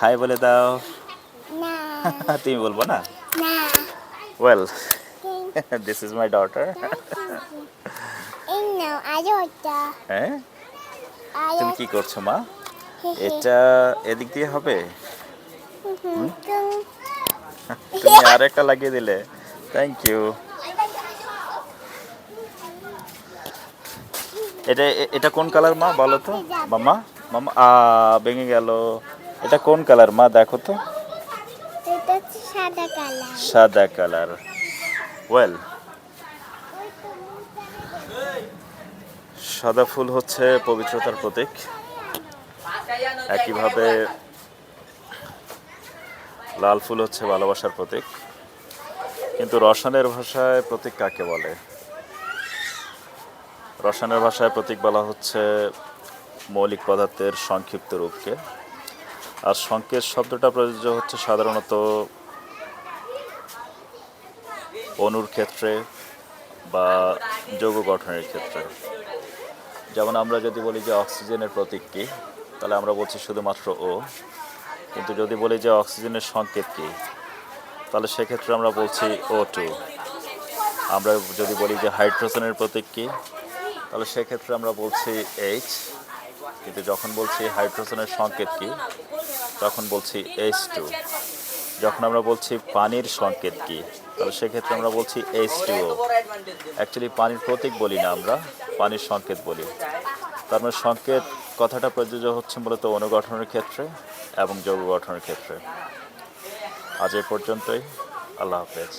High বলে দাও। তুমি বলব না? Well this is my daughter হ্যাঁ? তুমি কি করছ মা? এটা এদিক দিয়ে হবে? তুমি আর একটা লাগিয়ে দিলে। থ্যাংক ইউ এটা এটা কোন কালার মা বলো তো? মামা মামা আ ভেঙে গেল। এটা কোন কালার? মা দেখো তো। সাদা কালার। ওয়েল সাদা ফুল হচ্ছে পবিত্রতার প্রতীক। একইভাবে লাল ফুল হচ্ছে ভালোবাসার প্রতীক। কিন্তু রসায়নের ভাষায় প্রতীক কাকে বলে? রসায়নের ভাষায় প্রতীক বলা হচ্ছে মৌলিক পদার্থের সংক্ষিপ্ত রূপকে। আর সংকেত শব্দটা প্রযোজ্য হচ্ছে সাধারণত অণুর ক্ষেত্রে বা যৌগ গঠনের ক্ষেত্রে। যেমন আমরা যদি বলি যে অক্সিজেনের প্রতীক কী, তাহলে আমরা বলছি শুধুমাত্র ও। কিন্তু যদি বলি যে অক্সিজেনের সংকেত কী, তাহলে সেক্ষেত্রে আমরা বলছি ও টু আমরা যদি বলি যে হাইড্রোজেনের প্রতীক কী, তাহলে সেক্ষেত্রে আমরা বলছি এইচ কিন্তু যখন বলছি হাইড্রোজেনের সংকেত কী, তখন বলছি এইচ টু যখন আমরা বলছি পানির সংকেত কী, তাহলে সেক্ষেত্রে আমরা বলছি এইচ টু অ্যাকচুয়ালি পানির প্রতীক বলি না আমরা, পানির সংকেত বলি। তার মানে সংকেত কথাটা প্রযোজ্য হচ্ছে মূলত অনুগঠনের ক্ষেত্রে এবং যৌগ গঠনের ক্ষেত্রে। আজ এ পর্যন্তই, আল্লাহ হাফেজ।